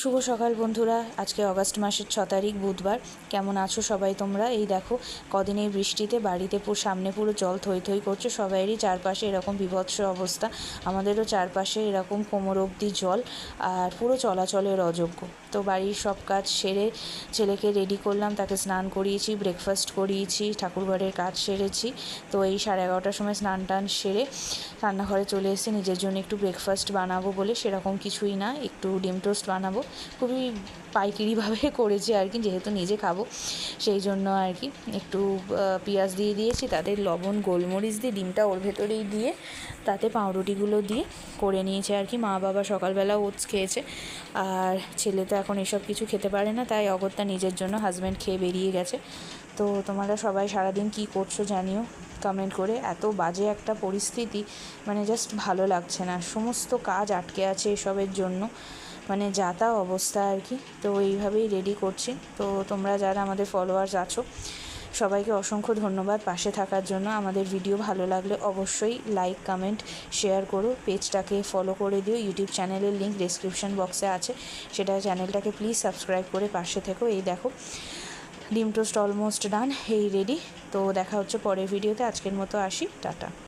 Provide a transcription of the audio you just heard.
শুভ সকাল বন্ধুরা। আজকে অগস্ট মাসের ছ তারিখ, বুধবার। কেমন আছো সবাই তোমরা? এই দেখো, কদিন এই বৃষ্টিতে বাড়িতে পুরো সামনে পুরো জল থই থই করছে, সবাইয়েরই চারপাশে এরকম বিভৎস অবস্থা। আমাদেরও চারপাশে এরকম কোমর অবধি জল আর পুরো চলাচলের অযোগ্য। তো বাড়ির সব কাজ সেরে ছেলেকে রেডি করলাম, তাকে স্নান করিয়েছি ব্রেকফাস্ট করিয়েছি, ঠাকুরঘরের কাজ সেরেছি। তো এই সাড়ে এগারোটার সময় স্নান টান সেরে রান্নাঘরে চলে এসে নিজের জন্য একটু ব্রেকফাস্ট বানাবো বলে, সেরকম কিছুই না, একটু ডিম টোস্ট বানাবো। খুবই পাইকারিভাবে করেছি আর কি, যেহেতু নিজে খাব। সেই জন্য আর কি একটু পেঁয়াজ দিয়ে দিয়েছি, তাতে লবণ, গোলমরিচ দিয়ে, ডিমটা ওর ভেতরেই দিয়ে, তাতে পাউরুটিগুলো দিয়ে করে নিয়েছে আর কি। মা বাবা সকালবেলা ওটস খেয়েছে, আর ছেলে তো এখন এসব কিছু খেতে পারে না, তাই অগত্যা নিজের জন্য হাজব্যান্ড খেয়ে বেরিয়ে গেছে। তো তোমরা সবাই সারাদিন কী করছ জানিও কমেন্ট করে। এত বাজে একটা পরিস্থিতি মানে জাস্ট ভালো লাগছে না। সমস্ত কাজ আটকে আছে এসবের জন্য। মানে যা তা অবস্থা আর কি। তো এইভাবেই রেডি করছি। তো তোমরা যারা আমাদের ফলোয়ার্স আছো, সবাইকে অসংখ্য ধন্যবাদ পাশে থাকার জন্য। আমাদের ভিডিও ভালো লাগলে অবশ্যই লাইক কমেন্ট শেয়ার করো। পেজটাকে ফলো করে দিও। ইউটিউব চ্যানেলের লিঙ্ক ডেসক্রিপশন বক্সে আছে। সেটা চ্যানেলটাকে প্লিজ সাবস্ক্রাইব করে পাশে থেকো। এই দেখো, ডিম টোস্ট অলমোস্ট ডান এই রেডি তো দেখা হচ্ছে পরের ভিডিওতে আজকের মতো আসি। টাটা।